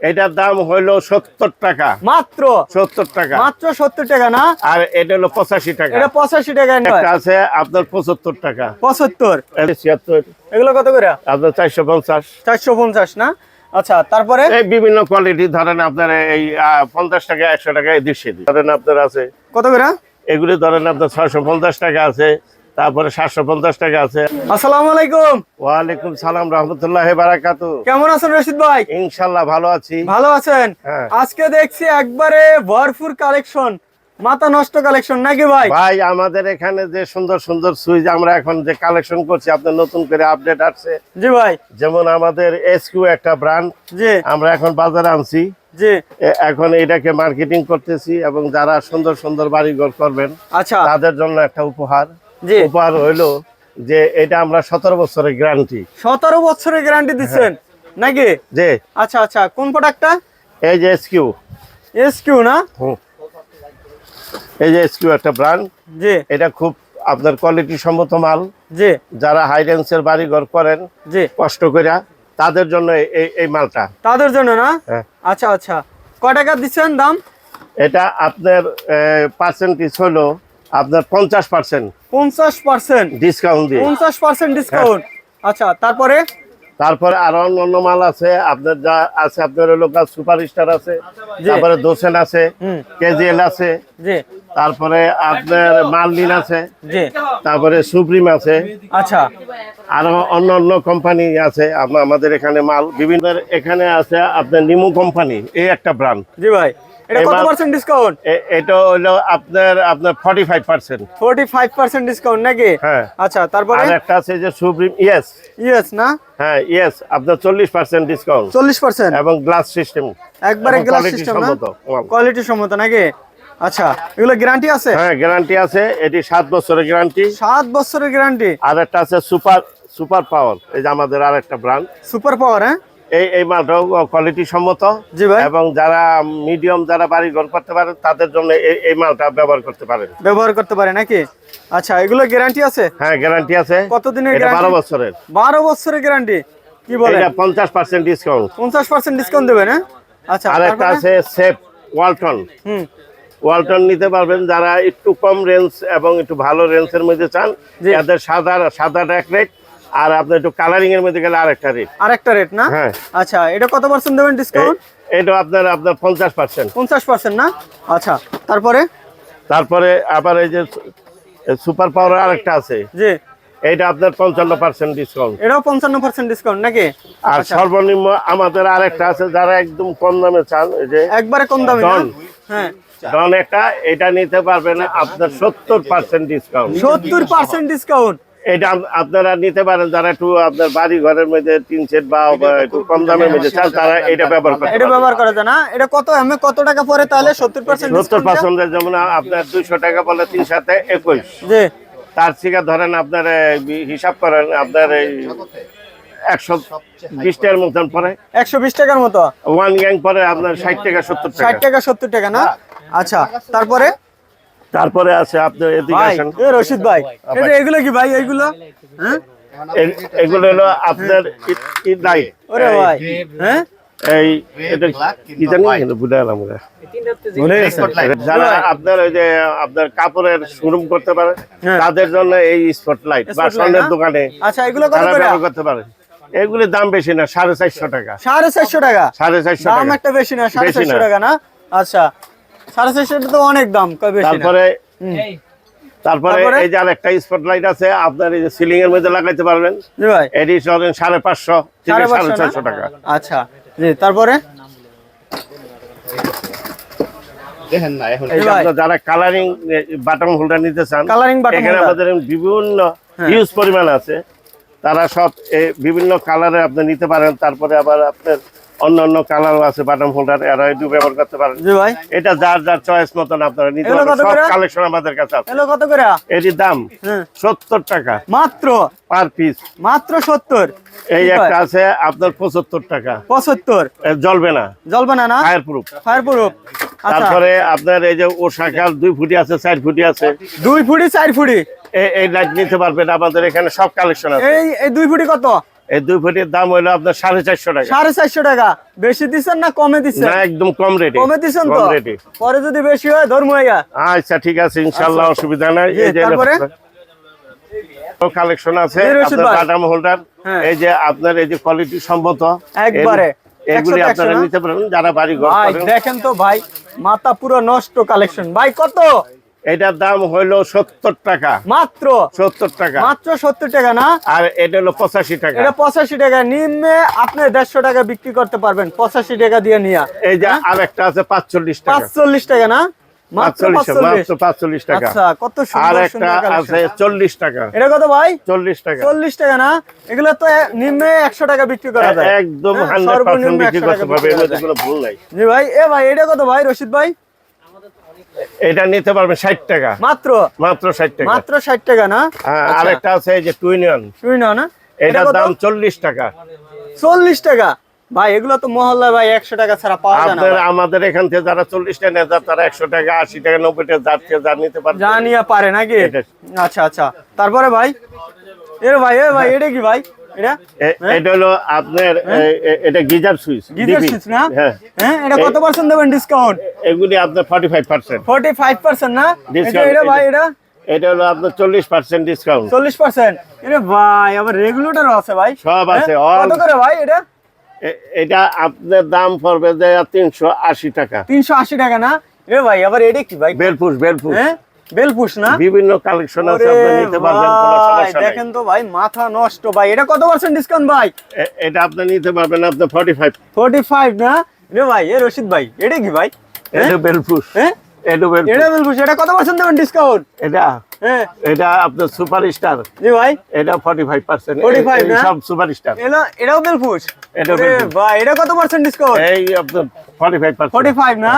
এটার দাম হইল সত্তর টাকা। মাত্র? সত্তর টাকা। মাত্র সত্তর টাকা না? আর এটা হলো পঁচাশি টাকা। এটা পঁচাশি একটা আছে আপনার পঁচাত্তর টাকা। পঁচাত্তর? ছিয়াত্তর। এগুলো কত করে? আপনার চারশো পঞ্চাশ। চারশো পঞ্চাশ না? আচ্ছা তারপরে? এই বিভিন্ন কোয়ালিটি ধরেন আপনার এই পঞ্চাশ টাকা একশো টাকা এই দেড়শো ধরেন আপনার আছে। কত করে? এগুলি ধরেন আপনার ছয়শো পঞ্চাশ টাকা আছে। তারপরে সাতশো পঞ্চাশ টাকা আছে। আসসালামু আলাইকুম। ওয়ালাইকুম সালাম রহমতুল্লাহ বারাকাতু কেমন আছেন রশিদ ভাই? ইনশাল্লাহ ভালো আছি। ভালো আছেন? হ্যাঁ। আজকে দেখছি একবারে ভরপুর কালেকশন মাথা নষ্ট কালেকশন নাকি ভাই? ভাই আমাদের এখানে যে সুন্দর সুন্দর সুইচ আমরা এখন যে কালেকশন করছি আপনার নতুন করে আপডেট আসছে। জি ভাই। যেমন আমাদের এসকিউ একটা ব্র্যান্ড জি। আমরা এখন বাজারে আনছি। জি। এখন এটাকে মার্কেটিং করতেছি এবং যারা সুন্দর সুন্দর বাড়ি বাড়িঘর করবেন আচ্ছা। তাদের জন্য একটা উপহার। উপহার হইল যে এটা আমরা সতেরো বছরের গ্যারান্টি সতেরো বছরের গ্যারান্টি দিচ্ছেন নাকি? যে আচ্ছা আচ্ছা কোন প্রোডাক্টটা এই যে এসকিউ এস কিউ না? এই যে এসকিউ একটা ব্র্যান্ড জি। এটা খুব আপনার কোয়ালিটি সম্মত মাল। জি। যারা হাই রেঞ্জের বাড়িঘর করেন জি। কষ্ট করে তাদের জন্য এই এই মালটা। তাদের জন্য না? হ্যাঁ। আচ্ছা আচ্ছা। কয় টাকা দিচ্ছেন দাম? এটা আপনার পার্সেন্টেজ হলো আপনার পঞ্চাশ পার্সেন্ট পঞ্চাশ পার্সেন্ট ডিসকাউন্ট দিয়ে। পঞ্চাশ পার্সেন্ট ডিসকাউন্ট আচ্ছা তারপরে? তারপরে আরও অন্য মাল আছে আপনার যা আছে আপনার লোকাল সুপার স্টার আছে তারপরে দোসেন আছে কেজিএল আছে তারপরে আপনার মার্লিন আছে তারপরে সুপ্রিম আছে আচ্ছা। আরও অন্য অন্য কোম্পানি আছে আমাদের এখানে মাল বিভিন্ন এখানে আছে আপনার নিমু কোম্পানি এই একটা ব্র্যান্ড জি ভাই। এটা কত পার্সেন্ট ডিসকাউন্ট এটা হলো আপনার আপনার forty five percent forty five percent discount নাকি? হ্যাঁ। আচ্ছা তারপরে? আর একটা আছে যে সুপ্রিম ইয়েস ইয়েস না? হ্যাঁ ইয়েস আপনার চল্লিশ পার্সেন্ট ডিসকাউন্ট চল্লিশ পার্সেন্ট এবং গ্লাস সিস্টেম একবারে এবং গ্লাস সিস্টেম না? সম্মত মাল। কোয়ালিটি সম্মত নাকি? আচ্ছা এগুলো গ্যারান্টি আছে? হ্যাঁ গ্যারান্টি আছে এটি বছরের গ্যারান্টি বছরের গ্যারান্টি আর একটা আছে সুপার সুপার পাওয়ার এই যে আমাদের আর একটা ব্র্যান্ড সুপার পাওয়ার হ্যাঁ? এই এই মালটাও কোয়ালিটি সম্মত। জি ভাই। এবং যারা মিডিয়াম যারা বাড়ি ঘর করতে পারে তাদের জন্য এই- এই মালটা ব্যবহার করতে পারেন। ব্যবহার করতে পারে নাকি? আচ্ছা এগুলো গ্যারান্টি আছে? হ্যাঁ গ্যারান্টি আছে। কতদিনের বারো বছরের। বারো বছরের গ্যারান্টি কি বলে এটা পঞ্চাশ পার্সেন্ট ডিসকাউন্ট পঞ্চাশ পার্সেন্ট ডিসকাউন্ট দেবেন হ্যাঁ? আচ্ছা আর একটা আছে সেফ ওয়ালটন হুম। ওয়ালটন নিতে পারবেন যারা একটু কম রেঞ্জ এবং একটু ভালো রেঞ্জের মধ্যে চান। এদের সাদা সাদাটা এক রেট আর আপনার একটু কালারিং এর মধ্যে গেলে আরেকটা রেট আর একটা রেট না? হ্যাঁ। আচ্ছা এটা কত পার্সেন্ট দেবেন ডিসকাউন্ট এটা আপনার আপনার পঞ্চাশ পার্সেন্ট পঞ্চাশ পার্সেন্ট না? আচ্ছা তারপরে? তারপরে আবার এই যে সুপার পাওয়ার আরেকটা আছে। জি। এটা আপনার পঞ্চান্ন পার্সেন্ট ডিসকাউন্ট এটাও পঞ্চান্ন পার্সেন্ট ডিসকাউন্ট নাকি? আর আচ্ছা। সর্বনিম্ন আমাদের আরেকটা আছে যারা একদম কম দামে চান এই যে একবারে কম দামে? হ্যাঁ। ডন একটা এটা নিতে পারবেন আপনার সত্তর পার্সেন্ট ডিসকাউন্ট সত্তর পার্সেন্ট ডিসকাউন্ট এটা আপনারা নিতে পারেন যারা একটু আপনার বাড়ি ঘরের মধ্যে তিন সেট বা বা একটু কম দামের মধ্যে চান তারা এটা ব্যবহার করতে এটা ব্যবহার করা যায় না। এটা কত এমএ কত টাকা পরে তাহলে? সত্তর পার্সেন্ট সত্তর পার্সেন্ট যেমন আপনার দুইশো টাকা বলে তিন সাথে একুশ। জি। তার থেকে ধরেন আপনার হিসাব করেন আপনার এই একশো বিশ টাকার মতন পরে একশো বিশ টাকার মতো? ওয়ান গ্যাং পরে আপনার ষাট টাকা সত্তর ষাট টাকা। টাকা সত্তর টাকা না। আচ্ছা তারপরে? তারপরে আছে আপনার এদিকে আসেন। রশিদ ভাই এগুলো কি ভাই এগুলো? হ্যাঁ? এগুলো হলো আপনার ঈদ নাইট ওরে ভাই হ্যাঁ? এই এটা কি জানি এটা গেলাম ওরা। ভুলে গেছেন যারা আপনার ওই যে আপনার কাপড়ের শোরুম করতে পারে হ্যাঁ। তাদের জন্য এই স্পটলাইট বা স্বর্ণের দোকানে আচ্ছা এগুলো কত ব্যবহার করতে পারে। এগুলির দাম বেশি না সাড়ে চারশো টাকা। সাড়ে চারশো টাকা? সাড়ে চারশো টাকা। একটা বেশি না সাড়ে চারশো টাকা না? আচ্ছা সাড়ে চারশো তো অনেক দাম কয় বেশি না? তারপরে তারপরে তারপরে? এই যে আরেকটা স্পটলাইট আছে আপনার এই যে সিলিং এর মধ্যে লাগাইতে পারবেন। এটি ধরেন সাড়ে পাঁচশো সাড়ে সাড়ে পাঁচশো চারশো না? টাকা। আচ্ছা জি তারপরে? দেখেন না এখন এই যে ভাই। আপনার যারা কালারিং বাটন হোল্ডার নিতে চান Colouring এখানে আমাদের বিভিন্ন হ্যাঁ। হিউজ পরিমাণ আছে। তারা সব বিভিন্ন কালারে আপনি নিতে পারেন তারপরে আবার আপনার অন্য অন্য কালারও আছে হোল্ডার এরা এটু ব্যবহার করতে পারেন। এটা যার যার চয়েস মতন আপনারা সব কালেকশন আমাদের কাছে আছে। এলো কত করে? এটির দাম হ্যাঁ। সত্তর টাকা। মাত্র? পার পিস মাত্র সত্তর? এই একটা আছে আপনার পঁচাত্তর টাকা। পঁচাত্তর? এ জ্বলবে না। জ্বলবে না না? ফায়ার প্রুফ ফায়ার প্রুফ তারপরে আপনার এই যে ও শাখার দুই ফুটি আছে চার ফুটি আছে। দুই ফুটি চার ফুটি? এই লাইট নিতে পারবেন। আমাদের এখানে সব কালেকশন আছে। এই এই দুই ফুটি কত? এই দুই ফুটের দাম আপনার সাড়ে চারশো টাকা। সাড়ে চারশো টাকা। বেশি দিচ্ছেন না কমে দিচ্ছেন না একদম কম রেটে কমে দিচ্ছেন তো? রেটে পরে যদি বেশি হয় ধর্ম আচ্ছা ঠিক আছে ইনশাল্লাহ অসুবিধা নাই। এই যে কালেকশন আছে। বাটাম হোল্ডার হ্যাঁ। এই যে আপনার এই যে কোয়ালিটি সম্মত। একবারে। এগুলি আপনারা নিতে পারেন যারা বাড়ি ঘর দেখেন তো ভাই মাথা পুরো নষ্ট কালেকশন ভাই কত? এটার দাম হইল সত্তর টাকা। মাত্র? সত্তর টাকা। মাত্র সত্তর টাকা না? আর এটা হলো পঁচাশি টাকা। এটা পঁচাশি টাকা। নিম্নে আপনি দেড়শো টাকা বিক্রি করতে পারবেন। পঁচাশি টাকা দিয়ে নিয়ে। এই যে আর একটা আছে পাঁচচল্লিশ টাকা। পাঁচচল্লিশ টাকা না? আচ্ছা কত আর সুন্দর একটা সুন্দর আছে চল্লিশ টাকা। এটা ভাই? চল্লিশ টাকা। চল্লিশ টাকা না? এগুলো তো নিম্নে একশো টাকা বিক্রি করা যায়। একদম হ্যাঁ, হান্ড্রেড সর্বনিম্ন পার্সেন্ট বিক্রি 100 টাকা করতে পারবে। বিক্রি এর করা মধ্যে যায়। কোনো ভুল নাই। জি ভাই এ ভাই এটা কত ভাই? রশিদ ভাই? এটা নিতে পারবে ষাট টাকা। মাত্র? মাত্র ষাট টাকা। মাত্র ষাট টাকা না? হ্যাঁ, আচ্ছা, আরেকটা আছে এই যে টুইনিয়ন শুনি না না এটা এটার দাম চল্লিশ টাকা। চল্লিশ টাকা? ভাই এগুলো তো মহল্লায় ভাই একশো টাকা ছাড়া পাওয়া যায় না আমাদের এখান থেকে যারা চল্লিশ টাকা নেয় তারা একশো টাকা আশি টাকা নব্বই টাকা যার থেকে যা নিতে পারবে। জানিয়া পারে নাকি? আচ্ছা আচ্ছা। তারপরে ভাই? এর ভাই এ ভাই এটা কি ভাই? এটা? হ্যাঁ? এটা হলো আপনার এ- এটা গিজার সুইচ গিজার সুইচ না? হ্যাঁ। হ্যাঁ এটা কত পার্সেন্ট দেবেন ডিসকাউন্ট এগুলি আপনার forty five percent forty five percent না এটা ভাই এটা- এটা হলো আপনার চল্লিশ পার্সেন্ট ডিসকাউন্ট চল্লিশ পার্সেন্ট এটা ভাই আবার রেগুলেটরও আছে ভাই। সব আছে, হ্যাঁ? কত করে ভাই এটা? এটা আপনার দাম পড়বে যে তিনশো আশি টাকা। তিনশো আশি টাকা না? এ ভাই আবার এটা কি ভাই? বেলপুষ বেলপুষ হ্যাঁ? বেলপুশ না? বিভিন্ন কালেকশন আছে আপনি নিতে পারবেন কোনো সমস্যা নাই। দেখেন তো ভাই মাথা নষ্ট ভাই। এটা কত পার্সেন্ট ডিসকাউন্ট ভাই? এটা আপনি নিতে পারবেন আপনি ফর্টি ফাইভ ফোর্টি ফাইভ না? রে ভাই এ রশিদ ভাই এটা কি ভাই? এটা বেলপুষ হ্যাঁ? এটা বেলপুষ এটা বেলপুশ এটা কত পার্সেন্ট দেবেন ডিসকাউন্ট এটা? হ্যাঁ। এটা আপনার জি ভাই। এটা ফর্টি ফাইভ পার্সেন্ট 45 না? সব সুপার স্টার এলো এটাও বেলপুশ? এটাও ভাই এটা কত পার্সেন্ট ডিসকাউন্ট এই আপনার forty five forty percent five না?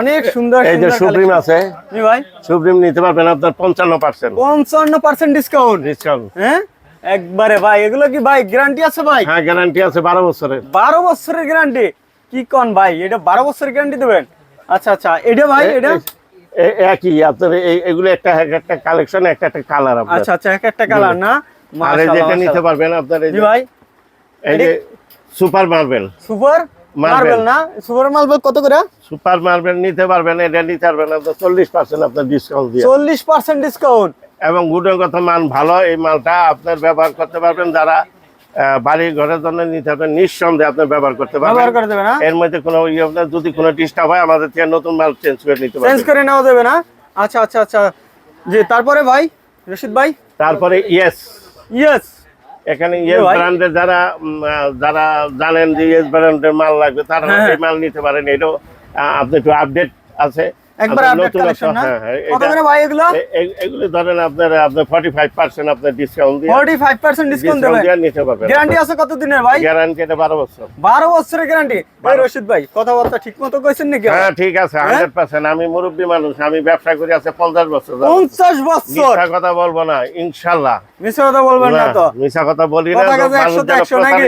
অনেক সুন্দর এই যে সুন্দর সুপ্রিম আছে। জি ভাই। সুপ্রিম নিতে পারবেন আপনার পঞ্চান্ন পার্সেন্ট। পঞ্চান্ন পার্সেন্ট ডিসকাউন্ট ডিসকাউন্ট হ্যাঁ? একবারে ভাই এগুলো কি ভাই গ্যারান্টি আছে ভাই? হ্যাঁ গ্যারান্টি আছে বারো বছরের। বারো বছরের গ্যারান্টি কি কোন ভাই এটা বারো বছরের গ্যারান্টি দেবেন? আচ্ছা আচ্ছা এটা ভাই এটা? একই আপনার এগুলো একটা একটা কালেকশন একটা একটা কালার আপনার। আচ্ছা আচ্ছা এক একটা কালার না? আর যেটা নিতে পারবেন আপনার এই ভাই এই যে সুপার মার্বেল সুপার। মার্বেল না? সুপার মার্বেল কত করে? সুপার মার্বেল নিতে পারবেন এটা নিতে পারবেন আপনার চল্লিশ পার্সেন্ট আপনার ডিসকাউন্ট দিয়ে। চল্লিশ পার্সেন্ট ডিসকাউন্ট এবং গুণগত মান ভালো এই মালটা আপনার ব্যবহার করতে পারবেন যারা বাড়ি ঘরের জন্য নিতে পারবেন নিঃসন্দেহে আপনি ব্যবহার করতে পারবেন। করে দেবে না? এর মধ্যে কোনো ইয়ে আপনার যদি কোনো ডিস্টার্ব হয় আমাদের থেকে নতুন মাল চেঞ্জ করে নিতে চেঞ্জ পারবেন। করে নেওয়া যাবে না? আচ্ছা আচ্ছা আচ্ছা। জি তারপরে ভাই রশিদ ভাই? তারপরে ইয়েস ইয়েস এখানে ইয়েস। ব্র্যান্ডের যারা যারা জানেন যে ইয়েস ব্র্যান্ডের মাল লাগবে তারা হ্যাঁ। এই মাল নিতে পারেন এটাও আপনি একটু আপডেট আছে একবার আপডেট কালেকশন না হ্যাঁ, হ্যাঁ, কত করে ভাই এগুলো? এ- এ- ধরেন আপনার আপনার ফর্টি ফাইভ পার্সেন্ট আপনার ডিসকাউন্ট দিয়ে ফোর্টি ফাইভ পার্সেন্ট ডিসকাউন্ট নিতে পারবেন। গ্যারান্টি আছে কত দিনের ভাই? গ্যারান্টি এটা বারো বছর। বারো বছরের গ্যারান্টি ভাই রশিদ ভাই কথাবার্তা ঠিক মতো কইছেন নাকি? হ্যাঁ ঠিক আছে হান্ড্রেড পার্সেন্ট আমি মুরব্বী মানুষ আমি ব্যবসা করি আছে পঞ্চাশ বছর। যাবত। পঞ্চাশ বছর? মিথ্যা কথা বলব না ইনশাল্লাহ মিশে কথা বলবেন না তো? মিশা কথা বলি না মানুষ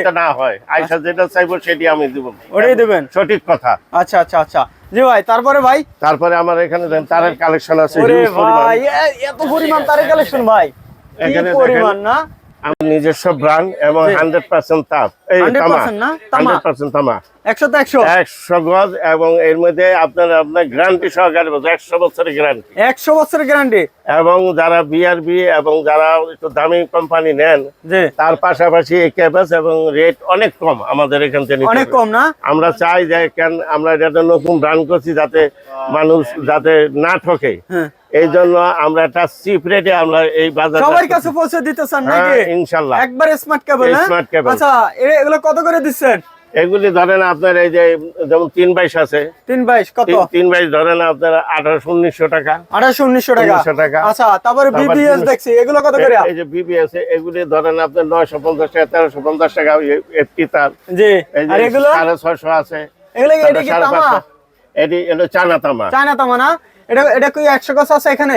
যেন? না হয়। আইসা যেটা চাইব সেটি আমি দিব। ওটাই দেবেন? সঠিক কথা। আচ্ছা আচ্ছা আচ্ছা। জি ভাই তারপরে ভাই তারপরে আমার এখানে দেন তারের কালেকশন আছে। ভাই এত পরিমাণ তারের কালেকশন ভাই। পরিমাণ না আমার নিজস্ব ব্র্যান্ড এবং হান্ড্রেড পার্সেন্ট তাপ এই তামা? হান্ড্রেড পার্সেন্ট তামা। একশো একশো? একশো গজ এবং এর মধ্যে আপনার আপনার গ্যারান্টি সহকারে বলছে একশো বছরের গ্যারান্টি একশো বছরের গ্যারান্টি এবং যারা বিআরবি এবং যারা একটু দামি কোম্পানি নেন তার পাশাপাশি এই ক্যাপাস এবং রেট অনেক কম আমাদের এখান থেকে অনেক কম না? আমরা চাই যে কেন আমরা এটা নতুন ব্র্যান্ড করছি যাতে মানুষ যাতে না ঠকে। হ্যাঁ। এই জন্য আমরা একটা চিপ রেটে আমরা এই বাজার সবার কাছে পৌঁছে দিতে চান নাকি? হ্যাঁ, ইনশাল্লাহ। একবার স্মার্ট কেবল এই না আচ্ছা এগুলো কত করে দিচ্ছেন? এগুলি ধরেন আপনার এই যে যেমন তিন বাইশ আছে। তিন বাইশ কত? তিন- তিন বাইশ ধরেন আপনার আঠারোশো উনিশশো টাকা। আঠাশো উনিশশো টাকা। টাকা। আচ্ছা তারপরে বিবিএস দেখছি এগুলো কত করে? এই যে বিবি আছে এগুলি ধরেন আপনার নয়শো পঞ্চাশ টাকা তেরোশো পঞ্চাশ টাকা এফটি তার। জি এগুলো? সাড়ে ছয়শো আছে। এগুলো এটা কি তামা? এটি চানা তামা। চায়না তামা না? এটা এটা কি একশো গাছ আছে এখানে?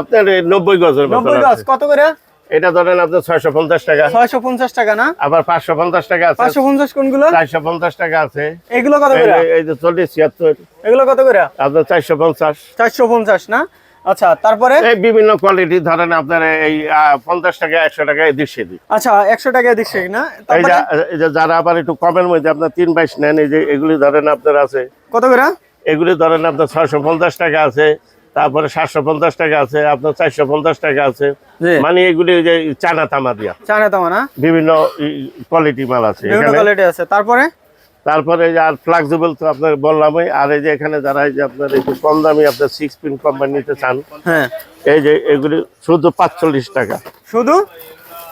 আপনার এই নব্বই গজের মতন নব্বই গাছ আছে। কত করে? এটা ধরেন আপনার ছয়শো পঞ্চাশ টাকা। ছয়শো পঞ্চাশ টাকা না? আবার পাঁচশো পঞ্চাশ টাকা আছে। পাঁচশো পঞ্চাশ কোনগুলো? চারশো পঞ্চাশ টাকা আছে। এগুলো কত করে? এই যে চল্লিশ ছিয়াত্তর। এগুলো কত করে? আপনার চারশো পঞ্চাশ। চারশো পঞ্চাশ না? আচ্ছা তারপরে? এই বিভিন্ন কোয়ালিটি ধরেন আপনার এই আহ, পঞ্চাশ টাকা একশো টাকা এই দেশে দিই। আচ্ছা একশো টাকা দিচ্ছে না? এই যে যারা আবার একটু কমের মধ্যে আপনার তিন বাইশ নেন এই যে এগুলি ধরেন আপনার আছে। কত করে? এগুলি ধরেন আপনার ছয়শো পঞ্চাশ টাকা আছে তারপরে সাতশো পঞ্চাশ টাকা আছে আপনার চারশো পঞ্চাশ টাকা আছে। মানে এগুলি যে চানা তামা দিয়া। চানা তামা না? বিভিন্ন কোয়ালিটি মাল আছে কোয়ালিটি আছে। তারপরে? তারপরে আর ফ্লেক্সিবল তো আপনার বললামই আর এই যে এখানে যারা এই যে আপনার একটু কম দামি আপনার সিক্স পিন কোম্পানি নিতে চান হ্যাঁ। এই যে এগুলি শুধু পাঁচচল্লিশ টাকা। শুধু?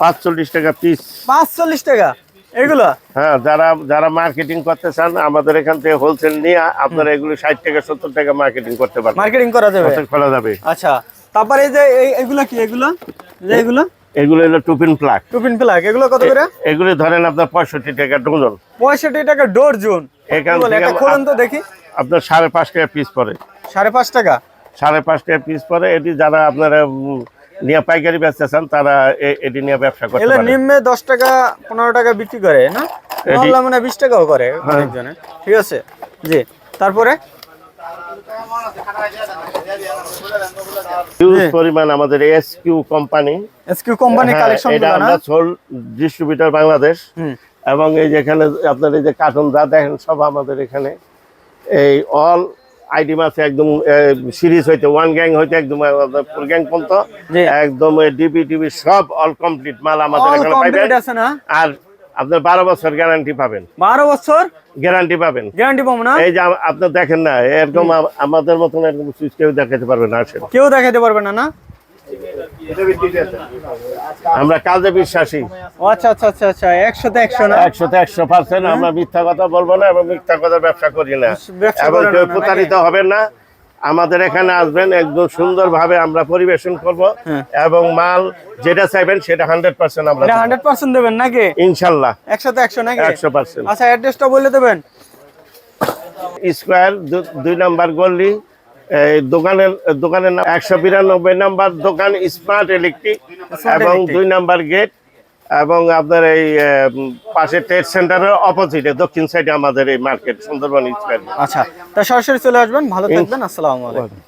পাঁচচল্লিশ টাকা পিস পাঁচচল্লিশ টাকা? এগুলো? হ্যাঁ যারা যারা মার্কেটিং করতে চান আমাদের এখান থেকে হোলসেল নিয়ে আপনারা এগুলো ষাট টাকা সত্তর টাকা মার্কেটিং করতে পারবেন। মার্কেটিং করা যাবে? খোলা যাবে। আচ্ছা তারপরে এই যে এগুলো কি এগুলো? যে এগুলো? এগুলো হলো টুপিন প্লাগ টুপিন প্লাগ এগুলো কত করে? এগুলি ধরেন আপনার পঁয়ষট্টি টাকা ডজন পঁয়ষট্টি টাকা এখান থেকে একটা তো দেখি। আপনার সাড়ে পাঁচ টাকা পিস পড়ে। সাড়ে পাঁচ টাকা? সাড়ে পাঁচ টাকা পিস পরে এটি যারা আপনারা নিয়ে পাইকারি বেচতে চান তারা এটি নিয়ে ব্যবসা পারে। নিম্নে দশ টাকা পনেরো টাকা বিক্রি করে না? মহল্লা মানে বিশ টাকাও করে। অনেকজনে। ঠিক আছে? জি তারপরে? পরিমাণ আমাদের S Q company SQ company collection এটা আমরা সোল ডিস্ট্রিবিউটর বাংলাদেশ এবং এই যে এখানে আপনার এই যে কার্টুন যা দেখেন সব আমাদের এখানে। এই অল আইটেম আছে একদম সিরিজ হইতে ওয়ান গ্যাং হইতে একদম ফুল গ্যাং পর্যন্ত একদম ডিবি টিভি সব অল কমপ্লিট মাল আমাদের এখানে পাইবেন। আর আপনার বারো বছর গ্যারান্টি পাবেন। বারো বছর গ্যারান্টি পাবেন। গ্যারান্টি পাবো না? এই যে আপনার দেখেন না এরকম আমাদের মতন এরকম সুইচ কেউ দেখাতে পারবে না আসেন। কেউ দেখাতে পারবে না না? আমরা কাজে বিশ্বাসী। আচ্ছা আচ্ছা আচ্ছা আচ্ছা একশোতে একশো না? একশোতে একশো পার্সেন্ট আমরা মিথ্যা কথা বলব না এবং মিথ্যা কথা ব্যবসা করি না। এবং কেউ প্রতারিত হবেন না। আমাদের এখানে আসবেন একদম সুন্দরভাবে আমরা পরিবেশন করব হ্যাঁ। এবং মাল যেটা চাইবেন সেটা হান্ড্রেড পার্সেন্ট আমরা হান্ড্রেড পার্সেন্ট দেবেন নাকি? ইনশাল্লাহ। একশোতে একশো নাকি? একশো পার্সেন্ট। আচ্ছা অ্যাড্রেসটা বলে দেবেন। স্কোয়ার দুই নাম্বার গল্লি এই দোকানের দোকানের নাম একশো বিরানব্বই নাম্বার দোকান স্মার্ট ইলেকট্রিক এবং দুই নাম্বার গেট এবং আপনার এই পাশে ট্রেড সেন্টারের অপোজিটে দক্ষিণ সাইডে আমাদের এই মার্কেট সুন্দরবন আচ্ছা তা সরাসরি চলে আসবেন ভালো থাকবেন আসসালামু আলাইকুম।